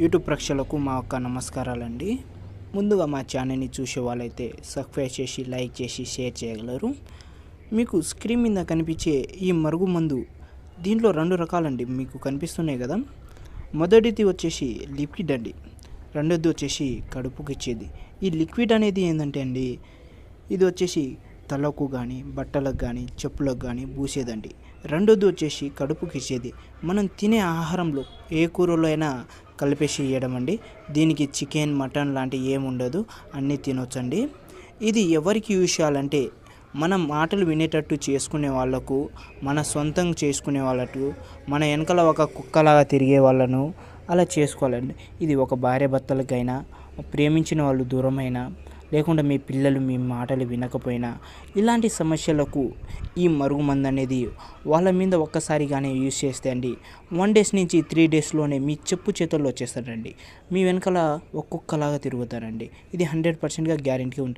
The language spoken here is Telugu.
యూట్యూబ్ ప్రేక్షకులకు మా యొక్క నమస్కారాలండి. ముందుగా మా ఛానల్ని చూసే వాళ్ళైతే సబ్స్క్రైబ్ చేసి లైక్ చేసి షేర్ చేయగలరు. మీకు స్క్రీన్ మీద కనిపించే ఈ మరుగు మందు దీంట్లో రెండు రకాలండి మీకు కనిపిస్తున్నాయి కదా. మొదటిది వచ్చేసి లిక్విడ్ అండి. రెండోది వచ్చేసి కడుపుకి ఇచ్చేది. ఈ లిక్విడ్ అనేది ఏంటంటే అండి ఇది వచ్చేసి తలకు కానీ బట్టలకు కానీ చెప్పులకు కానీ పూసేదండి. రెండోది వచ్చేసి కడుపుకి ఇచ్చేది. మనం తినే ఆహారంలో ఏ కూరలో అయినా కలిపేసి ఇవ్వడం అండి. దీనికి చికెన్ మటన్ లాంటివి ఏమి ఉండదు. అన్నీ తినొచ్చండి. ఇది ఎవరికి యూజ్ చేయాలంటే మనం మాటలు వినేటట్టు చేసుకునే వాళ్ళకు మన సొంతం చేసుకునే వాళ్ళకు మన వెనకాల ఒక కుక్కలాగా తిరిగే వాళ్ళను అలా చేసుకోవాలండి. ఇది ఒక భార్య భర్తలకైనా ప్రేమించిన వాళ్ళు దూరమైనా లేకుండా మీ పిల్లలు మీ మాటలు వినకపోయినా ఇలాంటి సమస్యలకు ఈ మరుగు మందు అనేది వాళ్ళ మీద ఒక్కసారిగానే యూజ్ చేస్తే అండి. వన్ డేస్ నుంచి త్రీ డేస్లోనే మీ చెప్పు చేతుల్లో వచ్చేస్తారండి మీ వెనకాల ఒక్కొక్కలాగా తిరుగుతారండి. ఇది హండ్రెడ్ పర్సెంట్గా గ్యారెంటీ ఉంటుంది.